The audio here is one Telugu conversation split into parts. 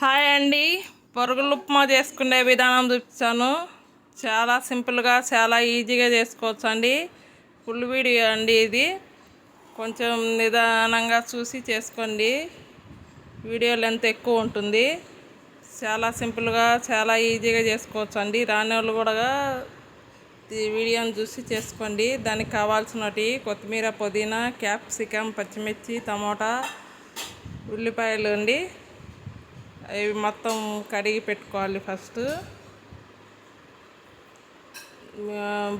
హాయ్ అండి. పొరుగులు ఉప్మా చేసుకునే విధానం చూపించాను. చాలా సింపుల్గా చాలా ఈజీగా చేసుకోవచ్చు అండి ఫుల్ వీడియో అండి ఇది. కొంచెం నిదానంగా చూసి చేసుకోండి. వీడియో లెంత్ ఎక్కువ ఉంటుంది. చాలా సింపుల్గా చాలా ఈజీగా చేసుకోవచ్చు అండి రాని వాళ్ళు కూడా వీడియోని చూసి చేసుకోండి. దానికి కావాల్సినవి కొత్తిమీర పుదీనా క్యాప్సికమ్ పచ్చిమిర్చి టమోటా ఉల్లిపాయలు అండి. ఇవి మొత్తం కడిగి పెట్టుకోవాలి ఫస్ట్.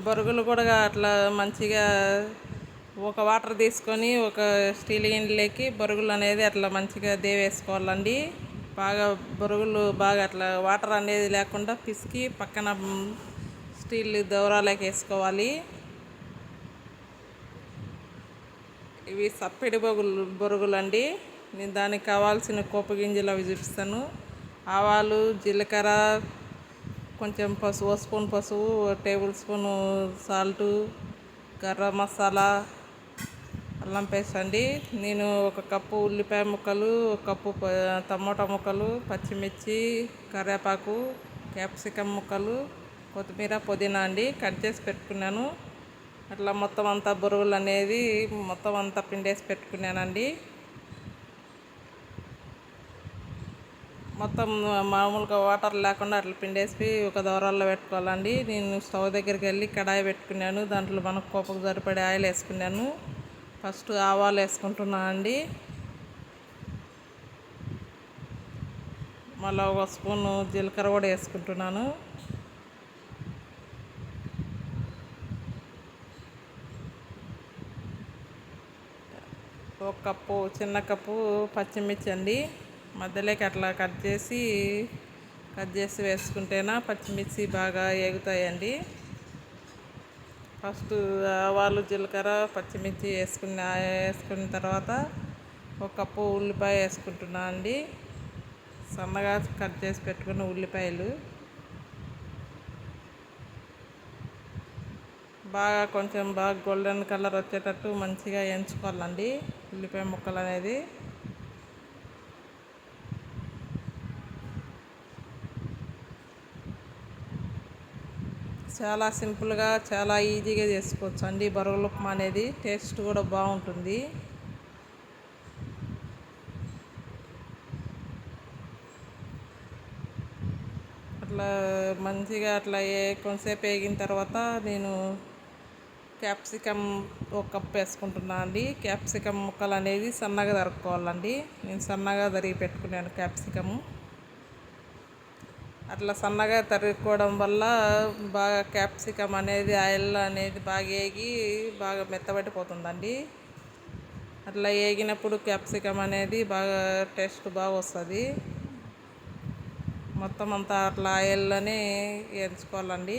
బొరుగులు కూడా అట్లా మంచిగా ఒక వాటర్ తీసుకొని ఒక స్టీల్ గిన్నెలోకి బొరుగులు అనేది అట్లా మంచిగా దేవేసుకోవాలండి. బాగా బొరుగులు బాగా అట్లా వాటర్ అనేది లేకుండా పిసికి పక్కన స్టీల్ దౌరాలోకి వేసుకోవాలి. ఇవి సప్పిడి బొగులు బొరుగులు అండి నేను దానికి కావాల్సిన కోప గింజలు అవి చూపిస్తాను. ఆవాలు జీలకర్ర కొంచెం పసుపు ఓ స్పూన్ పసుపు table spoon salt garam masala అల్లం పేస్ట్ అండి. నేను ఒక కప్పు ఉల్లిపాయ ముక్కలు ఒక కప్పు టమోటా ముక్కలు పచ్చిమిర్చి కరివేపాకు క్యాప్సికమ్ ముక్కలు కొత్తిమీర పుదీనా అండి. కట్ చేసి పెట్టుకున్నాను. అట్లా మొత్తం అంతా బురువులు అనేది మొత్తం అంతా పిండేసి పెట్టుకున్నానండి. మొత్తం మామూలుగా వాటర్ లేకుండా అట్లా పిండేసి ఒక దూరాల్లో పెట్టుకోవాలండి. నేను స్టవ్ దగ్గరికి వెళ్ళి కడాయి పెట్టుకున్నాను. దాంట్లో మనకు కోపకు సరిపడే ఆయిల్ వేసుకున్నాను. ఫస్ట్ ఆవాలు వేసుకుంటున్నాను అండి. మళ్ళీ ఒక స్పూను జీలకర్ర కూడా వేసుకుంటున్నాను. ఒక కప్పు చిన్న కప్పు పచ్చిమిర్చి అండి. మధ్యలోకి అట్లా కట్ చేసి కట్ చేసి వేసుకుంటేనా పచ్చిమిర్చి బాగా ఎగుతాయండి ఫస్ట్ ఆవాలు జీలకర్ర పచ్చిమిర్చి వేసుకున్న వేసుకున్న తర్వాత ఒక కప్పు ఉల్లిపాయ వేసుకుంటున్నా అండి. సన్నగా కట్ చేసి పెట్టుకున్న ఉల్లిపాయలు. బాగా కొంచెం బాగా గోల్డెన్ కలర్ వచ్చేటట్టు మంచిగా ఎంచుకోవాలండి. ఉల్లిపాయ ముక్కలు అనేది చాలా సింపుల్గా చాలా ఈజీగా చేసుకోవచ్చు. అండి బరుగుల ఉప్మా అనేది టేస్ట్ కూడా బాగుంటుంది. అట్లా మంచిగా అట్లా ఏ కొంతసేపు వేగిన తర్వాత నేను క్యాప్సికమ్ ఒక కప్ వేసుకుంటున్నా అండి. క్యాప్సికమ్ ముక్కలు అనేది సన్నగా తరుక్కోవాలండి. నేను సన్నగా తరిగి పెట్టుకున్నాను క్యాప్సికము. అట్లా సన్నగా తరుక్కోవడం వల్ల బాగా క్యాప్సికమ్ అనేది ఆయిల్ అనేది బాగా వేగి బాగా మెత్తబడిపోతుందండి. అట్లా వేగినప్పుడు క్యాప్సికమ్ అనేది బాగా టేస్ట్ బాగా వస్తుంది. మొత్తం అంతా అట్లా ఆయిల్లోనే వేయించుకోవాలండి.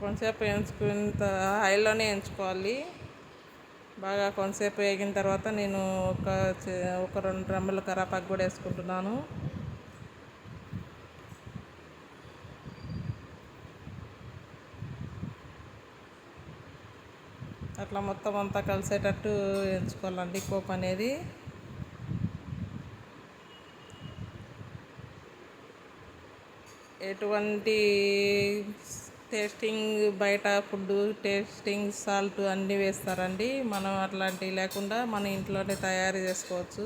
కొంచెంసేపు ఎంచుకున్న ఆయిల్లోనే ఎంచుకోవాలి బాగా కొంతసేపు వేగిన తర్వాత నేను ఒక చే- ఒక రెండు డ్రమ్ముల కరాపాకు కూడా వేసుకుంటున్నాను. అట్లా మొత్తం అంతా కలిసేటట్టు ఎంచుకోవాలండి కోప్ అనేది. ఎటువంటి టేస్టింగ్ బయట ఫుడ్ టేస్టింగ్ సాల్ట్ అన్నీ వేస్తారండి. మనం అట్లాంటివి లేకుండా మన ఇంట్లోనే తయారు చేసుకోవచ్చు.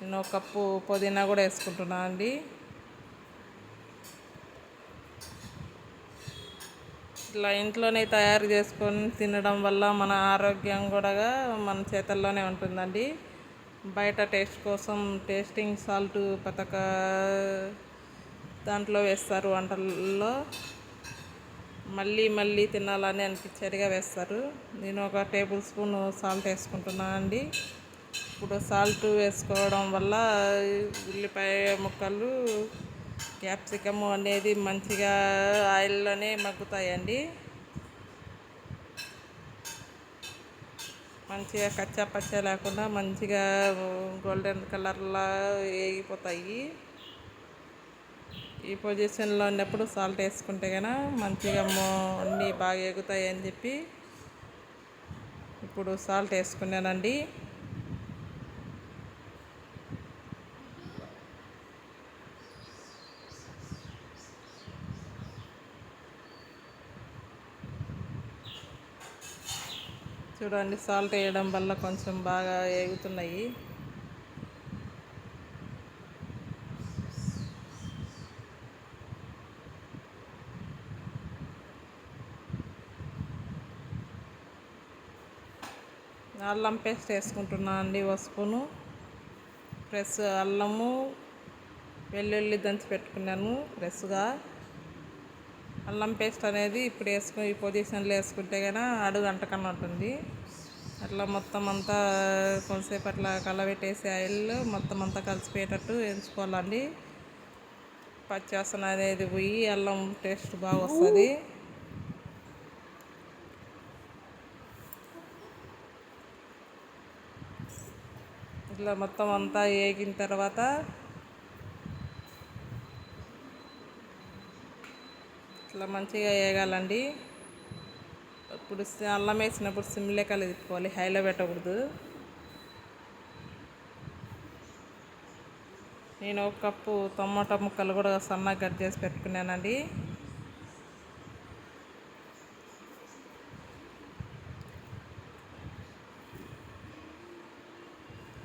నేను ఒక కప్పు పుదీనా కూడా వేసుకుంటున్నా అండి. ఇట్లా ఇంట్లోనే తయారు చేసుకొని తినడం వల్ల మన ఆరోగ్యం కూడా మన చేతుల్లోనే ఉంటుందండి. బయట టేస్ట్ కోసం టేస్టింగ్ సాల్ట్ పతక దాంట్లో వేస్తారు వంటల్లో. మళ్ళీ మళ్ళీ తినాలని అనిపించేదిగా వేస్తారు. నేను ఒక టేబుల్ స్పూన్ సాల్ట్ వేసుకుంటున్నాను అండి. ఇప్పుడు సాల్ట్ వేసుకోవడం వల్ల ఉల్లిపాయ ముక్కలు క్యాప్సికమ్ అనేది మంచిగా ఆయిల్లోనే మగ్గుతాయండి. మంచిగా కచ్చా పచ్చ లేకుండా మంచిగా గోల్డెన్ కలర్లా వేగిపోతాయి. ఈ పొజిషన్లో ఉన్నప్పుడు సాల్ట్ వేసుకుంటే కనుక మంచిగా మో- అన్నీ బాగా ఎగుతాయి అని చెప్పి ఇప్పుడు సాల్ట్ వేసుకున్నానండి. చూడండి సాల్ట్ వేయడం వల్ల కొంచెం బాగా ఎగుతున్నాయి. అల్లం పేస్ట్ వేసుకుంటున్నాను అండి ఒక స్పూను. ప్లస్ అల్లము వెల్లుల్లి దంచి పెట్టుకున్నాను ఫ్రెష్గా. అల్లం పేస్ట్ అనేది ఇప్పుడు వేసుకుని ఈ పొజిషన్లో వేసుకుంటే కనుక అడుగు అంటకన్నా ఉంటుంది. అట్లా మొత్తం అంతా కొంతసేపు అట్లా కలబెట్టేసి ఆయిల్ మొత్తం అంతా కలిసిపోయేటట్టు ఎంచుకోవాలండి పచ్చివాసన అనేది పోయి అల్లం టేస్ట్ బాగా వస్తుంది. ఇట్లా మొత్తం అంతా వేగిన తర్వాత ఇట్లా మంచిగా వేగాలండి ఇప్పుడు అల్లం వేసినప్పుడు సిమ్లే కలి తిప్పుకోవాలి హైలో పెట్టకూడదు. నేను ఒక కప్పు టమాటా ముక్కలు కూడా సన్నగా కట్ చేసి పెట్టుకున్నానండి.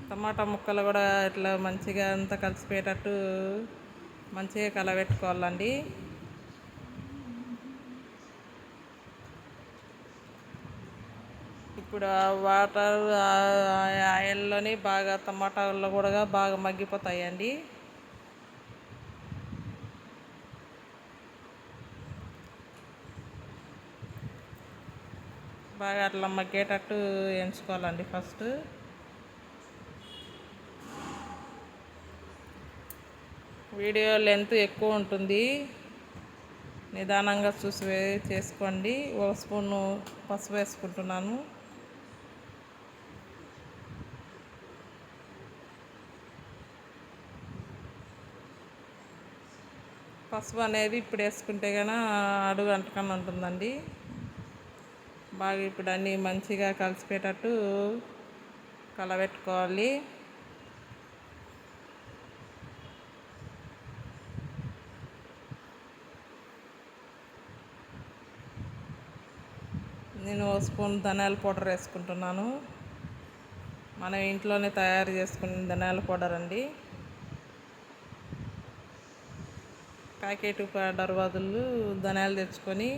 టమాటా ముక్కలు కూడా ఇట్లా మంచిగా అంతా కలిసిపోయేటట్టు మంచిగా కలబెట్టుకోవాలండి. ఇప్పుడు వాటర్ ఆయిల్లోని బాగా టమాటాల్లో కూడా బాగా మగ్గిపోతాయండి. బాగా అట్లా మగ్గేటట్టు ఎంచుకోవాలండి ఫస్ట్. వీడియో లెంత్ ఎక్కువ ఉంటుంది. నిదానంగా చూసి చేసుకోండి. ఒక స్పూను పసుపు వేసుకుంటున్నాను. పసుపు అనేది ఇప్పుడు వేసుకుంటే కనుక అడుగు అంటకన్నా ఉంటుందండి. బాగా ఇప్పుడు అన్నీ మంచిగా కలిసిపోయేటట్టు కలబెట్టుకోవాలి. నేను స్పూన్ ధనియాల పౌడర్ వేసుకుంటున్నాను. మనం ఇంట్లోనే తయారు చేసుకున్న ధనియాల పౌడర్ అండి. ప్యాకెట్ పౌడర్ బదులు ధనియాలు తెచ్చుకొని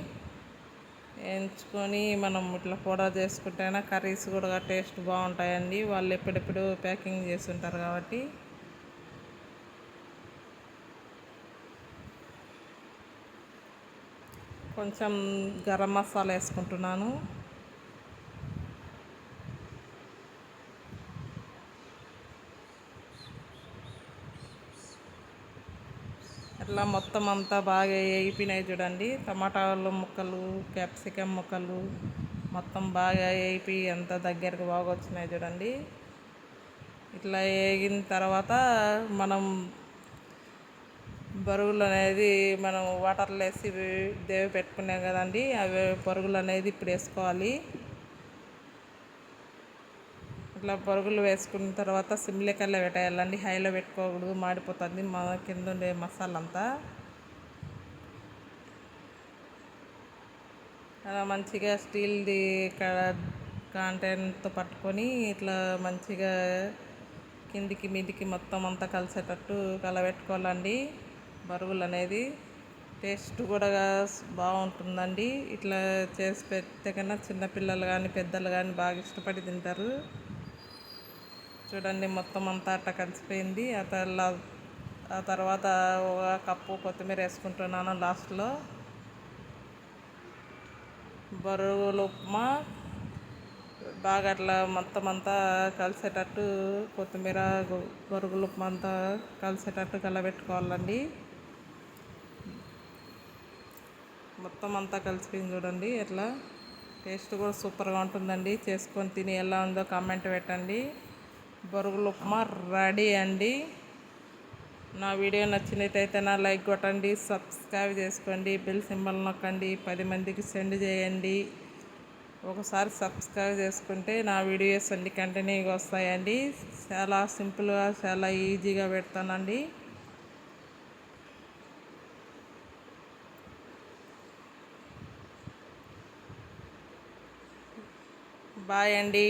ఎంచుకొని మనం ఇట్లా పౌడర్ చేసుకుంటేనే కర్రీస్ కూడా టేస్ట్ బాగుంటాయండి. వాళ్ళు ఎప్పుడెప్పుడు ప్యాకింగ్ చేసి ఉంటారు కాబట్టి. కొంచెం గరం మసాలా వేసుకుంటున్నాను. అట్లా మొత్తం అంతా బాగా వేయిపోయినాయి చూడండి. టమాటాలు ముక్కలు క్యాప్సికమ్ ముక్కలు మొత్తం బాగా వేయిపోయి ఎంత దగ్గరకు బాగా వచ్చినాయి చూడండి. ఇట్లా వేగిన తర్వాత మనం బరుగులు అనేది మనం వాటర్లో వేసి దేవి పెట్టుకున్నాం కదండి అవి పరుగులు అనేది ఇప్పుడు వేసుకోవాలి. ఇట్లా పరుగులు వేసుకున్న తర్వాత సిమ్లెకల్లో పెట్టేయాలండి హైలో పెట్టుకోకూడదు మాడిపోతుంది మా కింద ఉండే మసాలా అంతా. అలా మంచిగా స్టీల్ది కాంటెంట్తో పట్టుకొని ఇట్లా మంచిగా కిందికి మీదికి మొత్తం అంతా కలిసేటట్టు కలబెట్టుకోవాలండి. బరువులు అనేది టేస్ట్ కూడా బాగుంటుందండి. ఇట్లా చేసి పెడితే కన్నా చిన్నపిల్లలు కానీ పెద్దలు కానీ బాగా ఇష్టపడి తింటారు. చూడండి మొత్తం అంతా అట్ట కలిసిపోయింది. అట్లా ఆ తర్వాత ఒక కప్పు కొత్తిమీర వేసుకుంటున్నాను లాస్ట్లో. బరువులు ఉప్మా బాగా అట్లా మొత్తం అంతా కలిసేటట్టు కొత్తిమీర బరుగులు ఉప్మా అంతా కలిసేటట్టు కలబెట్టుకోవాలండి. మొత్తం అంతా కలిసిపోయింది చూడండి ఎట్లా? టేస్ట్ కూడా సూపర్గా ఉంటుందండి. చేసుకొని తిని ఎలా ఉందో కామెంట్ పెట్టండి. బొరుగులు ఉప్మా రెడీ అండి. నా వీడియో నచ్చినట్టయితే నా లైక్ కొట్టండి సబ్స్క్రైబ్ చేసుకోండి బెల్ సింబల్ నొక్కండి పది మందికి సెండ్ చేయండి. ఒకసారి సబ్స్క్రైబ్ చేసుకుంటే నా వీడియోస్ అన్ని కంటిన్యూగా వస్తాయండి. చాలా సింపుల్గా చాలా ఈజీగా పెడతానండి. బాయ్ అండి.